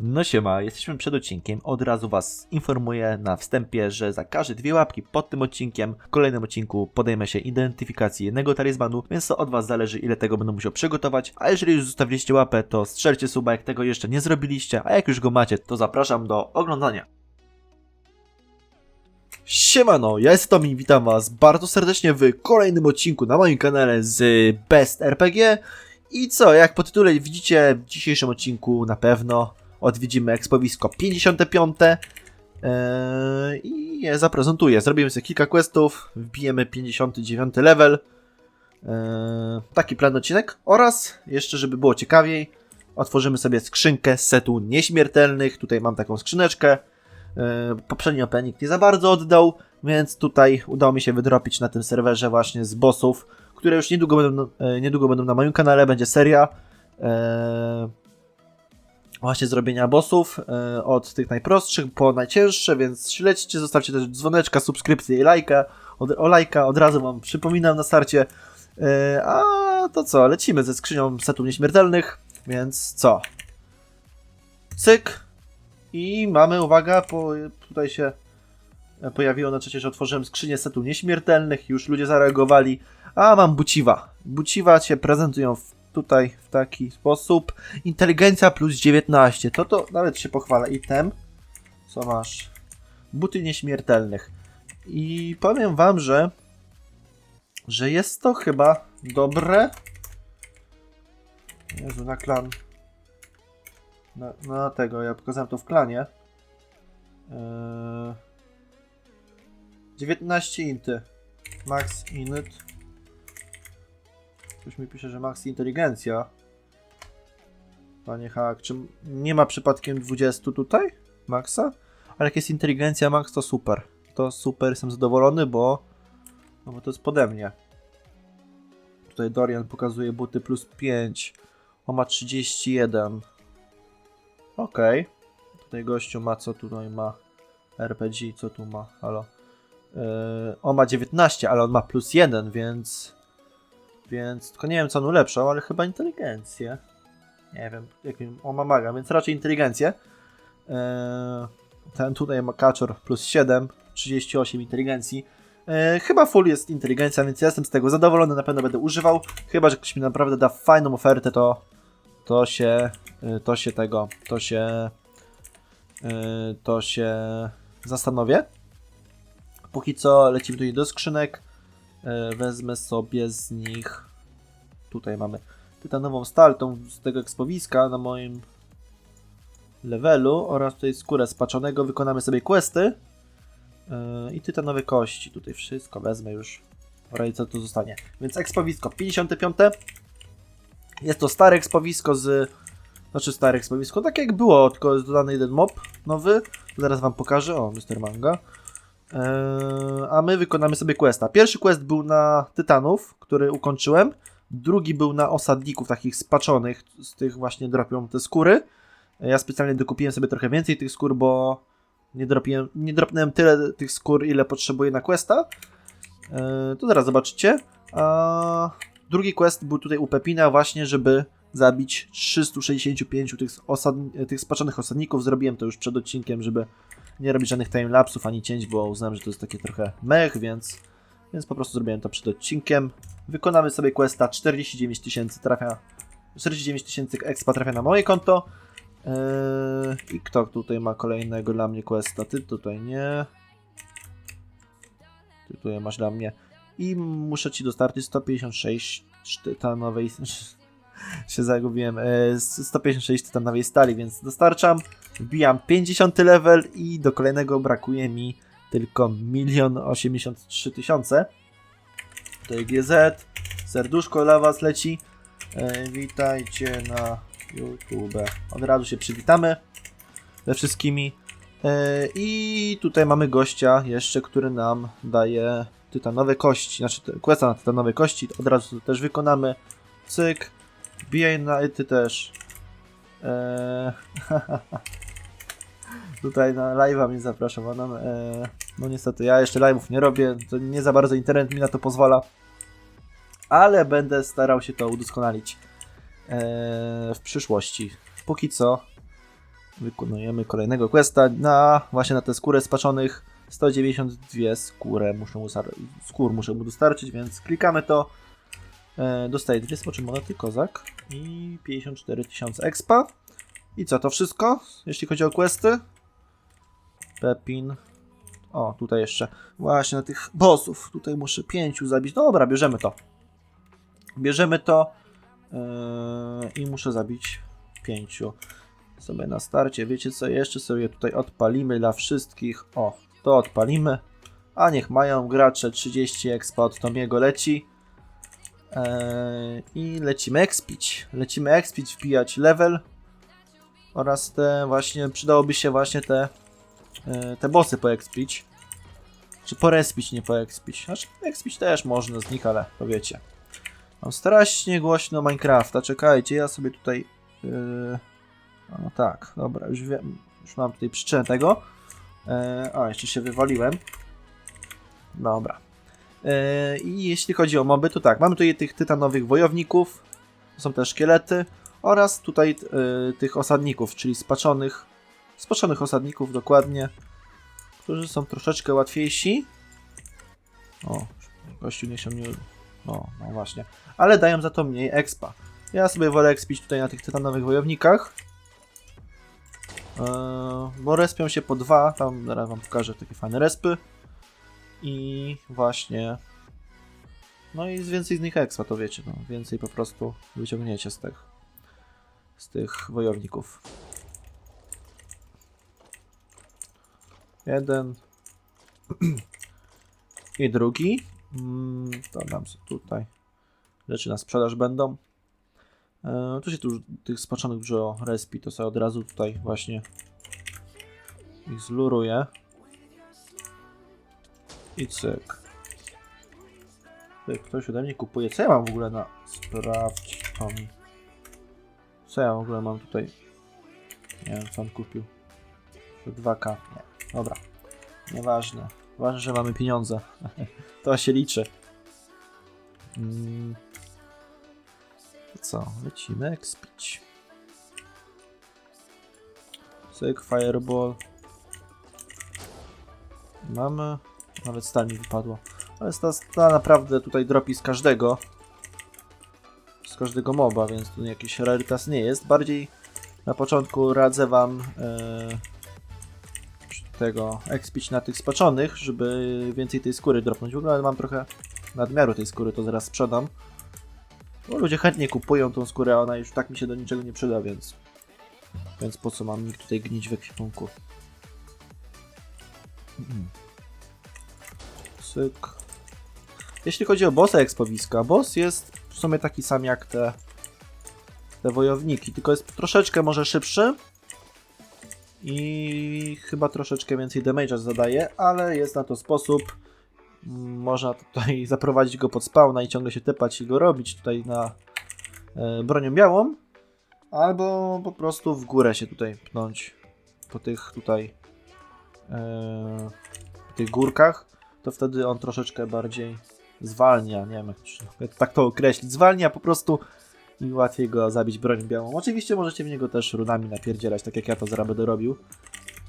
No siema, jesteśmy przed odcinkiem. Od razu Was informuję na wstępie, że za każde dwie łapki pod tym odcinkiem, w kolejnym odcinku podejmę się identyfikacji jednego talizmanu, więc to od Was zależy, ile tego będę musiał przygotować. A jeżeli już zostawiliście łapę, to strzelcie suba, jak tego jeszcze nie zrobiliście, a jak już go macie, to zapraszam do oglądania. Siemano, ja jestem Tomi, witam Was bardzo serdecznie w kolejnym odcinku na moim kanale z Best RPG. I co, jak po tytule widzicie, w dzisiejszym odcinku na pewno odwiedzimy ekspowisko 55 eee, i je zaprezentuję. Zrobimy sobie kilka questów, wbijemy 59 level. Eee, taki plan odcinek. Oraz, jeszcze żeby było ciekawiej, otworzymy sobie skrzynkę z setu nieśmiertelnych. Tutaj mam taką skrzyneczkę. Eee, poprzedni opening nie za bardzo oddał, więc tutaj udało mi się wydropić na tym serwerze właśnie z bossów, które już niedługo będą, e, niedługo będą na moim kanale. Będzie seria. Właśnie zrobienia bossów e, od tych najprostszych po najcięższe, więc śledźcie, zostawcie też dzwoneczka, subskrypcję i lajka. Od, o lajka od razu wam przypominam na starcie. E, a to co, lecimy ze skrzynią setu nieśmiertelnych, więc co? Cyk. I mamy, uwaga, po, tutaj się pojawiło na czacie, że otworzyłem skrzynię setu nieśmiertelnych, już ludzie zareagowali. A, mam buciwa. Buciwa się prezentują w tutaj w taki sposób. Inteligencja plus 19. To to nawet się pochwala. Item. Co masz? Buty nieśmiertelnych. I powiem wam, że że jest to chyba dobre. Jezu, na klan. Na, na tego, ja pokazałem to w klanie. Eee... 19 inty. Max init. Ktoś mi pisze, że max inteligencja. Panie Hak, czy nie ma przypadkiem 20 tutaj? Maxa? Ale jak jest inteligencja max, to super. To super, jestem zadowolony, bo... No bo to jest pode mnie. Tutaj Dorian pokazuje buty plus 5. On ma 31. Okej. Okay. Tutaj gościu ma co tutaj ma? RPG, co tu ma? Halo. Yy, on ma 19, ale on ma plus 1, więc... Więc tylko nie wiem, co on ulepszał, ale chyba inteligencję. Nie wiem, jakim on ma maga, więc raczej inteligencję. Eee, ten tutaj ma kaczor plus 7, 38 inteligencji. Eee, chyba full jest inteligencja, więc ja jestem z tego zadowolony, na pewno będę używał. Chyba, że ktoś mi naprawdę da fajną ofertę, to to się, e, to się tego, to się, e, to się zastanowię. Póki co lecimy tutaj do skrzynek. E, wezmę sobie z nich. Tutaj mamy tytanową stal, tą z tego ekspowiska na moim levelu oraz tutaj skórę spaczonego. Wykonamy sobie questy e, i tytanowe kości. Tutaj wszystko wezmę już. Oraz co tu zostanie. Więc ekspowisko 55. Jest to stare ekspowisko z. Znaczy stare ekspowisko, tak jak było, tylko jest dodany jeden mob nowy. Zaraz wam pokażę. O, Mr. Manga. Eee, a my wykonamy sobie questa. Pierwszy quest był na Tytanów, który ukończyłem. Drugi był na osadników takich spaczonych, z tych właśnie dropią te skóry. Ja specjalnie dokupiłem sobie trochę więcej tych skór, bo nie, dropiłem, nie dropnąłem tyle tych skór, ile potrzebuję na questa. Eee, to zaraz zobaczycie. A drugi quest był tutaj u Pepina właśnie, żeby zabić 365 tych, osad... tych spaczonych osadników. Zrobiłem to już przed odcinkiem, żeby nie robić żadnych timelapsów ani cięć, bo uznałem, że to jest takie trochę mech, więc, więc po prostu zrobiłem to przed odcinkiem. Wykonamy sobie questa 49 tysięcy trafia 49 tysięcy expa trafia na moje konto. Eee, I kto tutaj ma kolejnego dla mnie questa? Ty tutaj nie. Ty tutaj masz dla mnie. I muszę ci dostarczyć 156 tytanowej. się zagubiłem. Eee, 156 tytanowej stali, więc dostarczam. Wbijam 50 level i do kolejnego brakuje mi tylko 1 83 tysiące. Tutaj GZ, serduszko dla Was leci. E, witajcie na YouTube. Od razu się przywitamy ze wszystkimi. E, I tutaj mamy gościa jeszcze, który nam daje tytanowe kości, znaczy questa na tytanowe kości. Od razu to też wykonamy. Cyk. Bijaj na ty też. Eee, tutaj na live'a mnie zapraszono. E, no niestety, ja jeszcze live'ów nie robię, to nie za bardzo internet mi na to pozwala. Ale będę starał się to udoskonalić e, w przyszłości. Póki co wykonujemy kolejnego questa na właśnie na tę skórę spaczonych 192 skórę muszę mu skór muszę mu dostarczyć, więc klikamy to. E, dostaję dwie spoczy monety, kozak i 54 tysiące expa. I co, to wszystko, jeśli chodzi o questy? Pepin. O, tutaj jeszcze właśnie na tych bossów. Tutaj muszę pięciu zabić. Dobra, bierzemy to. Bierzemy to yy, i muszę zabić pięciu. Sobie na starcie, wiecie co, jeszcze sobie tutaj odpalimy dla wszystkich. O, to odpalimy. A niech mają gracze 30 expa od Tomiego leci. Eee, I lecimy expić. Lecimy expić, wbijać level. Oraz te właśnie, przydałoby się właśnie te, e, te bossy poexpić. Czy porespić, nie poexpić. Znaczy expić też można z nich, ale to wiecie. Mam strasznie głośno Minecrafta. Czekajcie, ja sobie tutaj... Yy... No tak, dobra, już wiem, już mam tutaj przyczynę tego. E, a, jeszcze się wywaliłem. Dobra. E, I jeśli chodzi o moby, to tak, mamy tutaj tych tytanowych wojowników, są te szkielety, oraz tutaj e, tych osadników, czyli spaczonych, spaczonych osadników dokładnie, którzy są troszeczkę łatwiejsi. O, gościu nie się nie... No, no właśnie. Ale dają za to mniej expa. Ja sobie wolę expić tutaj na tych tytanowych wojownikach. Eee, bo respią się po dwa, tam zaraz wam pokażę takie fajne respy. I właśnie... No i więcej z nich expa, to wiecie, no. Więcej po prostu wyciągniecie z tych, z tych wojowników. Jeden. I drugi. Mm, to dam sobie tutaj. Rzeczy na sprzedaż będą. E, tu się tu już tych spaczonych dużo respi, to sobie od razu tutaj właśnie ich zluruję. I cyk. Ktoś ode mnie kupuje. Co ja mam w ogóle na... Sprawdź to. Co ja w ogóle mam tutaj? Nie wiem, co on kupił. To 2K. Nie. Dobra. Nieważne. Ważne, że mamy pieniądze. to się liczy. Mm. Co? Lecimy expić. Cyk, fireball. Mamy. Nawet stal mi wypadło. Ale ta stal naprawdę tutaj dropi z każdego. Z każdego moba, więc tu jakiś rarytas nie jest. Bardziej na początku radzę wam e, tego expić na tych spaczonych, żeby więcej tej skóry dropnąć. W ogóle mam trochę nadmiaru tej skóry, to zaraz sprzedam. Bo ludzie chętnie kupują tą skórę, a ona już tak mi się do niczego nie przyda, więc... Więc po co mam tutaj gnić w ekwipunku? Mhm. Syk. Jeśli chodzi o bossa ekspowiska, boss jest w sumie taki sam jak te, te wojowniki, tylko jest troszeczkę może szybszy i chyba troszeczkę więcej damage'a zadaje, ale jest na to sposób. Można tutaj zaprowadzić go pod spawna i ciągle się tepać i go robić tutaj na e, bronią białą, albo po prostu w górę się tutaj pnąć po tych tutaj e, tych górkach, to wtedy on troszeczkę bardziej zwalnia, nie wiem jak, tak to określić, zwalnia po prostu i łatwiej go zabić bronią białą. Oczywiście możecie w niego też runami napierdzielać, tak jak ja to zaraz będę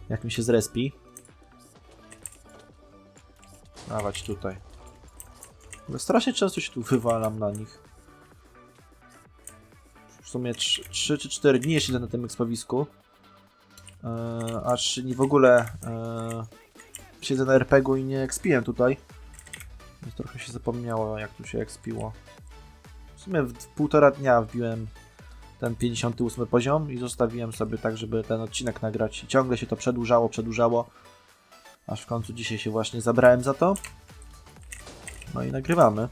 jak mi się zrespi. Dawać tutaj. Strasznie często się tu wywalam na nich. W sumie 3 czy 4 dni siedzę na tym ekspowisku. Eee, aż nie w ogóle eee, siedzę na RPG-u i nie expiłem tutaj. Trochę się zapomniało jak tu się expiło. W sumie w, półtora dnia wbiłem ten 58 poziom i zostawiłem sobie tak, żeby ten odcinek nagrać. I ciągle się to przedłużało, przedłużało. Aż w końcu dzisiaj się właśnie zabrałem za to. No i nagrywamy.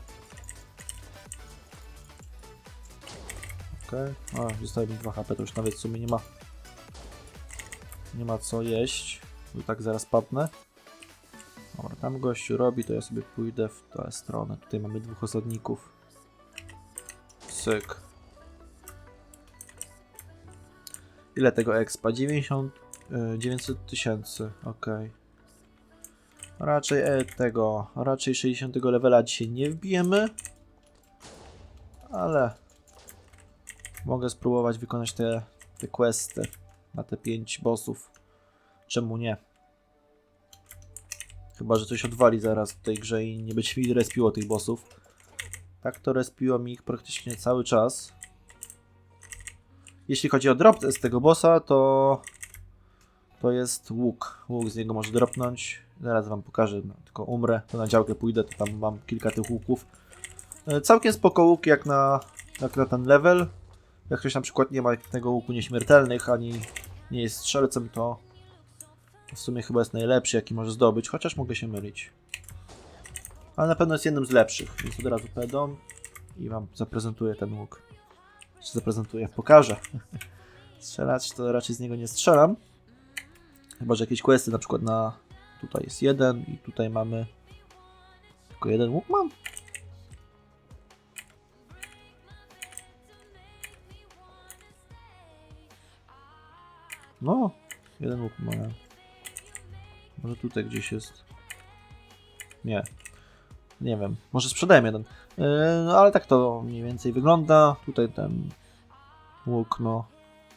Okej. Okay. A, zostaje mi 2 HP, to już nawet w sumie nie ma... Nie ma co jeść. Bo tak zaraz padnę. Dobra, tam gościu robi, to ja sobie pójdę w tę stronę. Tutaj mamy dwóch osadników. Syk. Ile tego expa? 90... y, 900 tysięcy, okej. Raczej e, tego, raczej 60 levela dzisiaj nie wbijemy. Ale mogę spróbować wykonać te, te questy. na te 5 bossów. Czemu nie? Chyba, że coś odwali zaraz w tej grze i nie będzie mi respiło tych bossów. Tak to respiło mi ich praktycznie cały czas. Jeśli chodzi o drop z tego bossa, to to jest łuk. Łuk z niego może dropnąć. Zaraz wam pokażę, no, tylko umrę, to na działkę pójdę, to tam mam kilka tych łuków. E, Całkiem spoko łuk jak na, jak na ten level. Jak ktoś na przykład nie ma tego łuku nieśmiertelnych, ani nie jest strzelcem, to w sumie chyba jest najlepszy, jaki może zdobyć, chociaż mogę się mylić. Ale na pewno jest jednym z lepszych, więc od razu pedą i wam zaprezentuję ten łuk. Czy zaprezentuję? Pokażę. Strzelać to raczej z niego nie strzelam. Chyba, że jakieś questy na przykład na... Tutaj jest jeden i tutaj mamy... Tylko jeden łuk mam? No, jeden łuk mam. Może tutaj gdzieś jest. Nie. Nie wiem. Może sprzedałem jeden. Yy, no ale tak to mniej więcej wygląda. Tutaj ten łuk, no.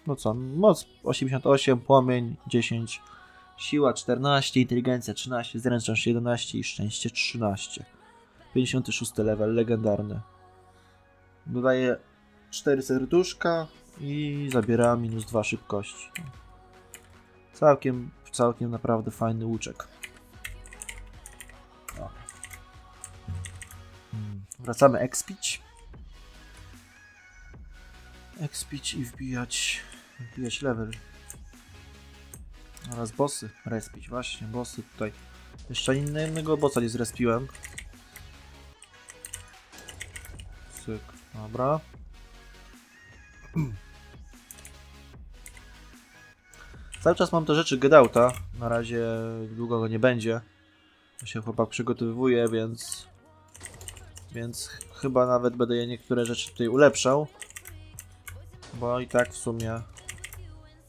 No co, moc 88, płomień 10, siła 14, inteligencja 13, zręczność 11 i szczęście 13. 56 level, legendarny. Dodaję 4 serduszka i zabiera minus 2 szybkości. Całkiem, całkiem naprawdę fajny łuczek. O. Mm, Wracamy expić. Expić i wbijać, wbijać level. Oraz bossy respić, właśnie, bossy tutaj. Jeszcze innego bossa nie zrespiłem. Cyk, dobra. Cały czas mam te rzeczy Gedauta. Na razie długo go nie będzie. Ja się chłopak przygotowuje, więc... Więc ch- chyba nawet będę je niektóre rzeczy tutaj ulepszał. Bo i tak w sumie...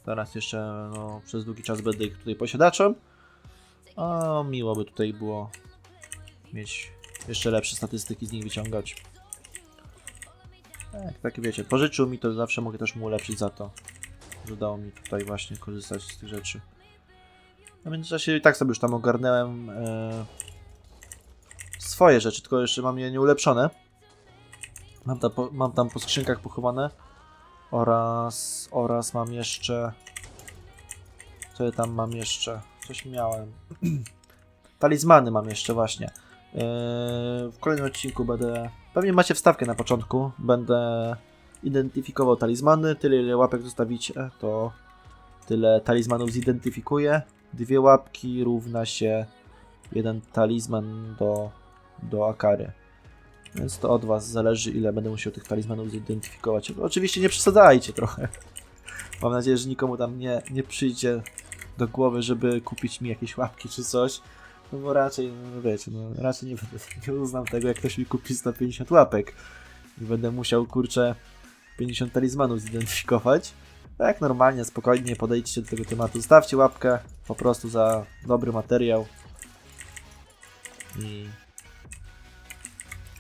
Teraz jeszcze no, przez długi czas będę ich tutaj posiadaczem. A miło by tutaj było mieć jeszcze lepsze statystyki z nich wyciągać. Tak, tak wiecie, pożyczył mi to zawsze mogę też mu ulepszyć za to że dało mi tutaj właśnie korzystać z tych rzeczy. A międzyczasie i tak sobie już tam ogarnąłem e, swoje rzeczy, tylko jeszcze mam je nieulepszone. Mam, tam po, mam tam po skrzynkach pochowane oraz, oraz mam jeszcze co ja tam mam jeszcze? Coś miałem. Talizmany mam jeszcze właśnie. E, w kolejnym odcinku będę. Pewnie macie wstawkę na początku. Będę identyfikował talizmany. Tyle ile łapek zostawicie, to tyle talizmanów zidentyfikuję. Dwie łapki równa się jeden talizman do, do Akary. Więc to od Was zależy, ile będę musiał tych talizmanów zidentyfikować. Oczywiście nie przesadzajcie trochę. Mam nadzieję, że nikomu tam nie, nie przyjdzie do głowy, żeby kupić mi jakieś łapki czy coś. No bo raczej, no wiecie, no raczej nie, nie uznam tego, jak ktoś mi kupi 150 łapek. I będę musiał, kurczę, 50 talizmanów zidentyfikować. Tak, normalnie, spokojnie podejdźcie do tego tematu. Zostawcie łapkę po prostu za dobry materiał. I.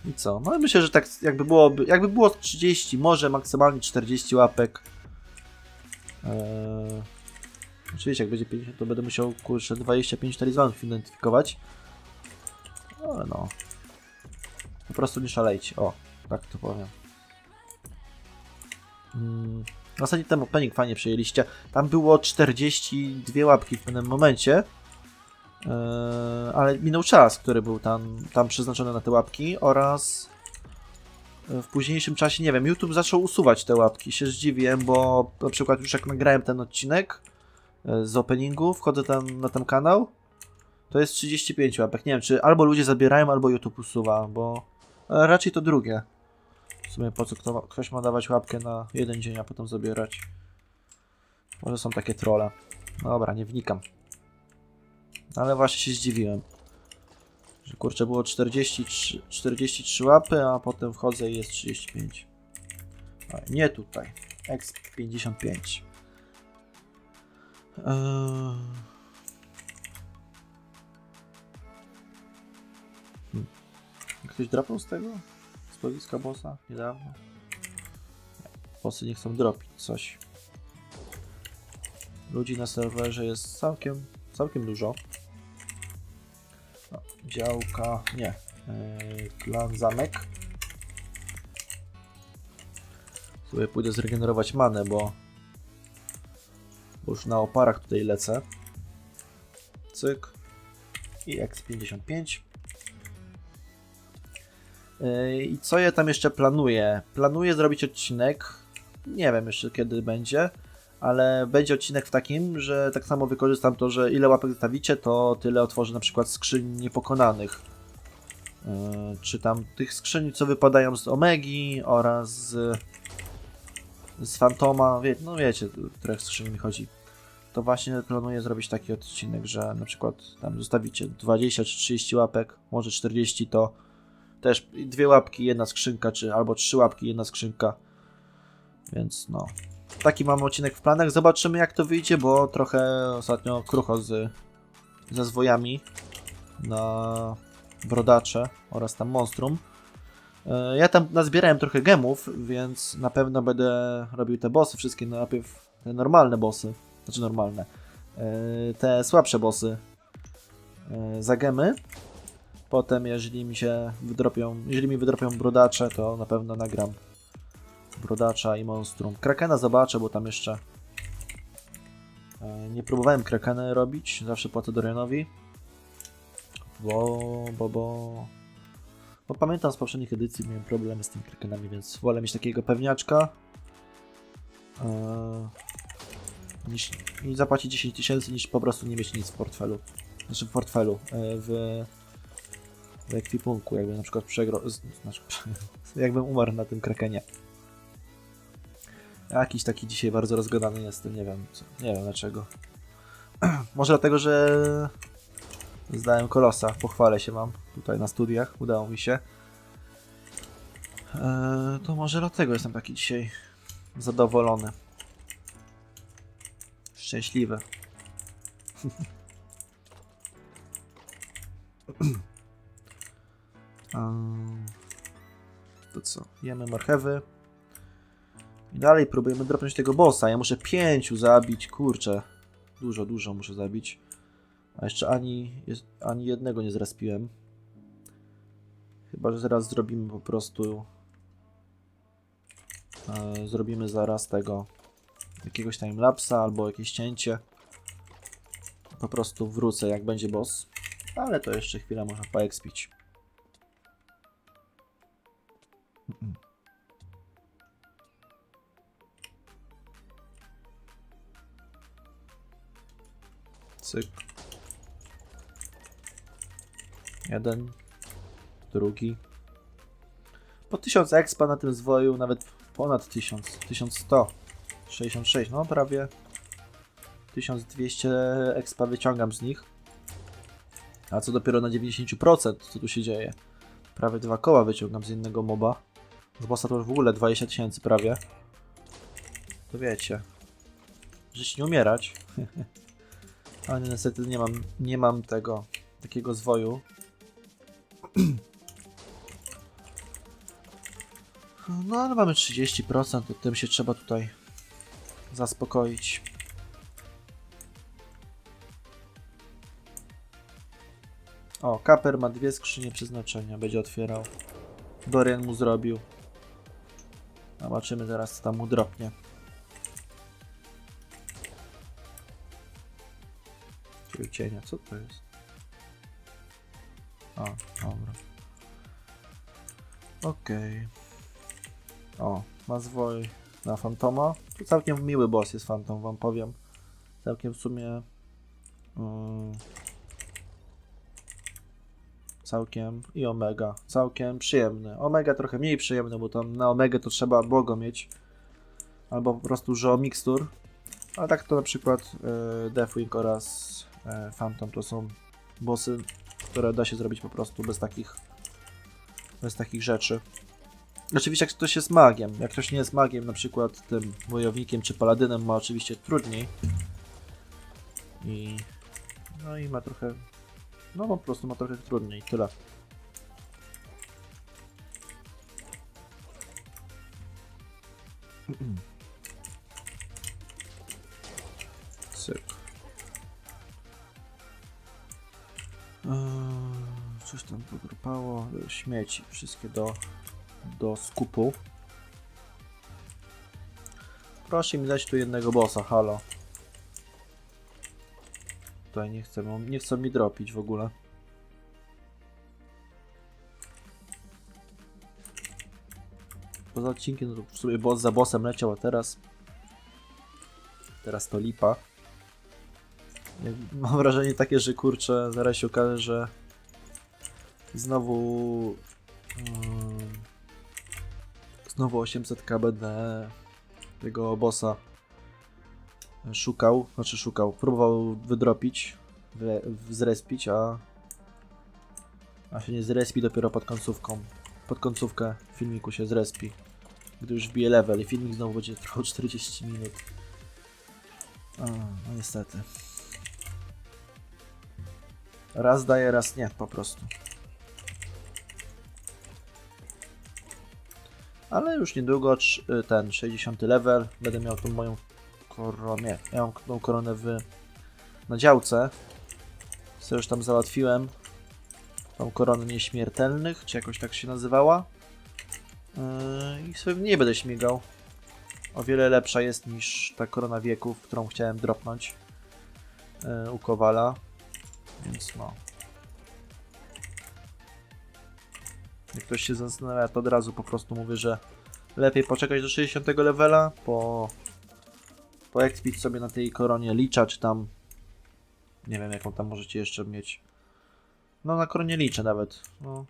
I co? No myślę, że tak jakby byłoby, jakby było 30, może maksymalnie 40 łapek. Eee, oczywiście, jak będzie 50, to będę musiał kurczę 25 talizmanów identyfikować. Ale no. Po prostu nie szalejcie. O, tak to powiem. Mm, zasadzie ten opening fajnie przejęliście. Tam było 42 łapki w pewnym momencie. Eee, ale minął czas, który był tam, tam przeznaczony na te łapki oraz e, w późniejszym czasie, nie wiem, YouTube zaczął usuwać te łapki. Się zdziwiłem, bo na przykład już jak nagrałem ten odcinek e, z openingu, wchodzę tam na ten kanał, to jest 35 łapek. Nie wiem, czy albo ludzie zabierają, albo YouTube usuwa, bo e, raczej to drugie. W sumie po co kto, ktoś ma dawać łapkę na jeden dzień, a potem zabierać. Może są takie trolle. Dobra, nie wnikam. Ale właśnie się zdziwiłem. Że kurczę było 43, 43 łapy, a potem wchodzę i jest 35. Ale nie tutaj. X55. Eee... Hmm. Ktoś drapał z tego? Z powiska bossa niedawno? Nie. Bossy nie chcą dropić coś. Ludzi na serwerze jest całkiem, całkiem dużo. No, działka, nie. Yy, klan zamek. Sobie pójdę zregenerować manę, bo, bo już na oparach tutaj lecę. Cyk. I X55. I co ja tam jeszcze planuję? Planuję zrobić odcinek. Nie wiem jeszcze kiedy będzie, ale będzie odcinek w takim, że tak samo wykorzystam to, że ile łapek zostawicie, to tyle otworzę na przykład skrzyń niepokonanych. Yy, czy tam tych skrzyń, co wypadają z Omegi oraz z, z Fantoma. Wie, no wiecie, o których skrzyni mi chodzi. To właśnie planuję zrobić taki odcinek, że na przykład tam zostawicie 20 czy 30 łapek, może 40 to też dwie łapki, jedna skrzynka, czy albo trzy łapki, jedna skrzynka. Więc no. Taki mam odcinek w planach. Zobaczymy jak to wyjdzie, bo trochę ostatnio krucho z, ze zwojami na brodacze oraz tam monstrum. E, Ja tam nazbierałem trochę gemów, więc na pewno będę robił te bossy, wszystkie najpierw te normalne bossy, znaczy normalne, e, te słabsze bossy e, za gemy. Potem, jeżeli mi się wydropią, jeżeli mi wydropią brodacze, to na pewno nagram brodacza i monstrum. Krakena zobaczę, bo tam jeszcze e, nie próbowałem krakeny robić, zawsze płacę Dorianowi. Bo, bo, bo, bo pamiętam z poprzednich edycji miałem problemy z tymi krakenami, więc wolę mieć takiego pewniaczka. E, niż, I zapłacić 10 tysięcy, niż po prostu nie mieć nic w portfelu. Znaczy w portfelu, e, w, w ekwipunku, jakby na przykład przegrał, znaczy, jakbym umarł na tym krakenie. Jakiś taki dzisiaj bardzo rozgadany jestem, nie wiem, nie wiem dlaczego. Może dlatego, że zdałem kolosa, pochwalę się mam tutaj na studiach, udało mi się. Eee, to może dlatego jestem taki dzisiaj zadowolony. Szczęśliwy. To co? Jemy marchewy. I dalej próbujemy dropnąć tego bossa. Ja muszę pięciu zabić, kurczę. Dużo, dużo muszę zabić. A jeszcze ani, ani jednego nie zrespiłem. Chyba, że zaraz zrobimy po prostu... E, zrobimy zaraz tego... Jakiegoś timelapsa albo jakieś cięcie. Po prostu wrócę jak będzie boss. Ale to jeszcze chwilę można poekspić. Cyk. Jeden. Drugi. Po 1000 expa na tym zwoju, nawet ponad 1000. 1100. 66, no prawie 1200 expa wyciągam z nich. A co dopiero na 90%, co tu się dzieje? Prawie dwa koła wyciągam z innego moba. Z bossa to już w ogóle 20 tysięcy prawie. To wiecie. Żyć nie umierać. Ale niestety nie mam, nie mam tego, takiego zwoju. No ale mamy 30%, to tym się trzeba tutaj zaspokoić. O, Kaper ma dwie skrzynie przeznaczenia, będzie otwierał. Dorian mu zrobił. Zobaczymy teraz co tam mu dropnie. Czyli cienia, co to jest? O, dobra. Okej. O, ma zwoj na Fantoma. To całkiem miły boss jest Fantom, wam powiem. Całkiem w sumie... mm, całkiem... i Omega. Całkiem przyjemny. Omega trochę mniej przyjemny, bo tam na Omega to trzeba błogo mieć. Albo po prostu żo mikstur. A tak to na przykład yy, Deathwing oraz e, Phantom to są bossy, które da się zrobić po prostu bez takich bez takich rzeczy. Oczywiście jak ktoś jest magiem, jak ktoś nie jest magiem, na przykład tym wojownikiem czy paladynem ma oczywiście trudniej. I no i ma trochę no po prostu ma trochę trudniej, tyle. Cyk. Eee, Coś tam pogrupało. Śmieci. Wszystkie do, do skupu. Proszę mi dać tu jednego bossa, halo. Tutaj nie chcę, nie chcą mi dropić w ogóle. Poza odcinkiem no to w sumie boss za bossem leciał, a teraz... Teraz to lipa. Mam wrażenie takie, że kurczę, zaraz się okaże, że znowu... mm, znowu 800k będę tego bossa szukał, znaczy szukał, próbował wydropić, wy, zrespić, a a się nie zrespi dopiero pod końcówką. Pod końcówkę filmiku się zrespi, gdy już wbije level i filmik znowu będzie trwał 40 minut. A, no niestety. Raz daje, raz nie, po prostu. Ale już niedługo ten 60 level, będę miał tą moją koronę. Ja mam tą koronę w na działce. Co już tam załatwiłem. Tą koronę nieśmiertelnych, czy jakoś tak się nazywała. Yy, I sobie w niej będę śmigał. O wiele lepsza jest niż ta korona wieków, którą chciałem dropnąć yy, u Kowala. Więc no. Jak ktoś się zastanawia, to od razu po prostu mówię, że lepiej poczekać do 60 levela, po poekspić sobie na tej koronie licza, czy tam nie wiem jaką tam możecie jeszcze mieć. No na koronie liczę nawet. No.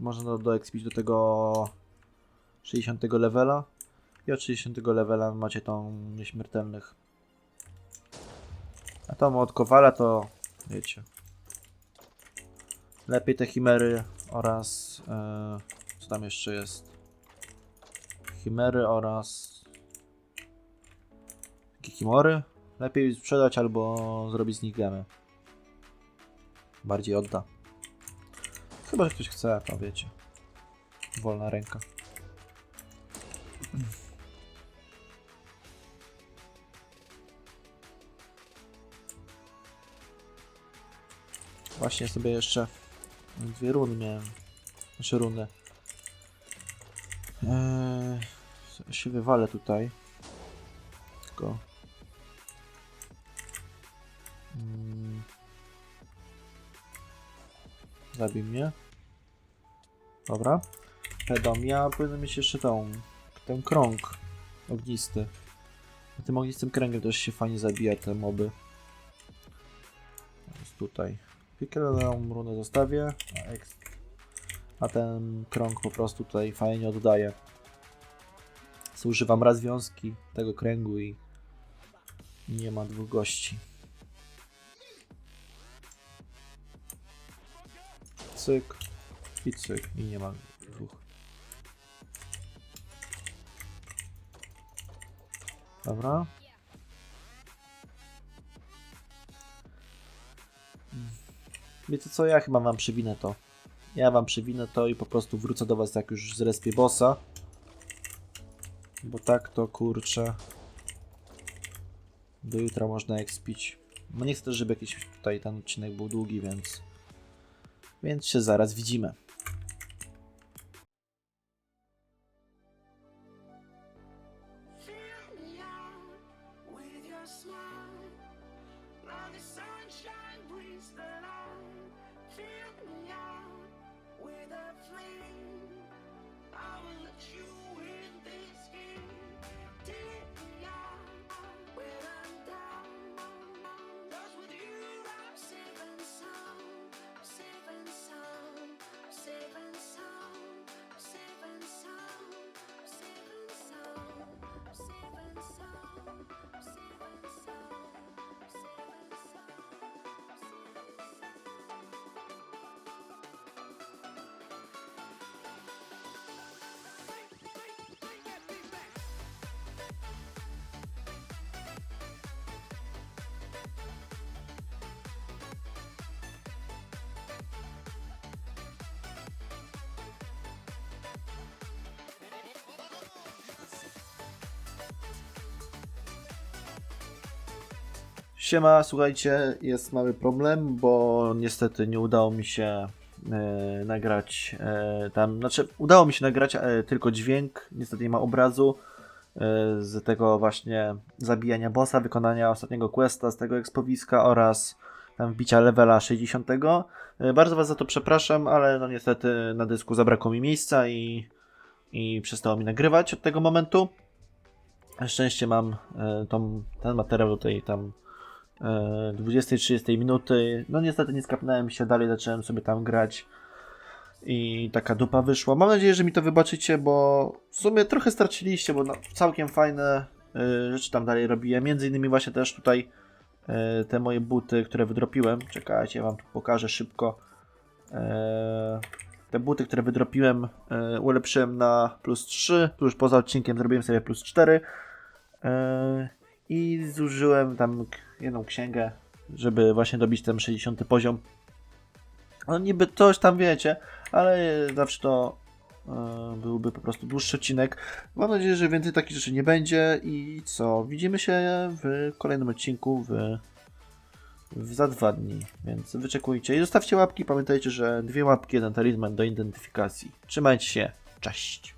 Można do, doekspić do tego 60 levela. I od 60 levela macie tą nieśmiertelnych. A tą od Kowala to wiecie. Lepiej te chimery oraz e, co tam jeszcze jest? Chimery oraz Kikimory? Lepiej sprzedać albo zrobić z nich gemy. Bardziej odda. Chyba, że ktoś chce, to wiecie. Wolna ręka. Właśnie sobie jeszcze dwie runy miałem. Znaczy runy. Eee, się wywalę tutaj. Tylko. Zabij mnie. Dobra. Pedom, ja powinien mieć jeszcze tą, ten krąg ognisty. Na tym ognistym kręgiem też się fajnie zabija te moby. Jest tutaj. Pickelą runę zostawię, a, ten krąg po prostu tutaj fajnie oddaje. Zużywam raz wiązki tego kręgu i nie ma dwóch gości. Cyk i cyk i nie ma dwóch. Dobra. Wiecie co, ja chyba wam przewinę to. Ja wam przewinę to i po prostu wrócę do was jak już zrespię bossa. Bo tak to kurczę. Do jutra można ekspić. No nie chcę żeby jakiś tutaj ten odcinek był długi, więc... Więc się zaraz widzimy. Fill Siema, słuchajcie, jest mały problem, bo niestety nie udało mi się e, nagrać e, tam, znaczy udało mi się nagrać e, tylko dźwięk, niestety nie ma obrazu e, z tego właśnie zabijania bossa, wykonania ostatniego questa z tego ekspowiska oraz tam wbicia levela 60. E, bardzo was za to przepraszam, ale no niestety na dysku zabrakło mi miejsca i, i przestało mi nagrywać od tego momentu. Na szczęście mam e, tą, ten materiał tej tam 20-30 minuty. No niestety nie skapnąłem się, dalej zacząłem sobie tam grać i taka dupa wyszła. Mam nadzieję, że mi to wybaczycie, bo w sumie trochę straciliście, bo całkiem fajne e, rzeczy tam dalej robiłem. Między innymi właśnie też tutaj e, te moje buty, które wydropiłem. Czekajcie, wam tu pokażę szybko. E, te buty, które wydropiłem, e, ulepszyłem na plus 3. Tu już poza odcinkiem zrobiłem sobie plus 4. E, I zużyłem tam jedną księgę, żeby właśnie dobić ten 60 poziom. No niby coś tam wiecie, ale zawsze to e, byłby po prostu dłuższy odcinek. Mam nadzieję, że więcej takich rzeczy nie będzie i co? Widzimy się w kolejnym odcinku w, w za dwa dni, więc wyczekujcie i zostawcie łapki. Pamiętajcie, że dwie łapki, jeden talizman do identyfikacji. Trzymajcie się, cześć!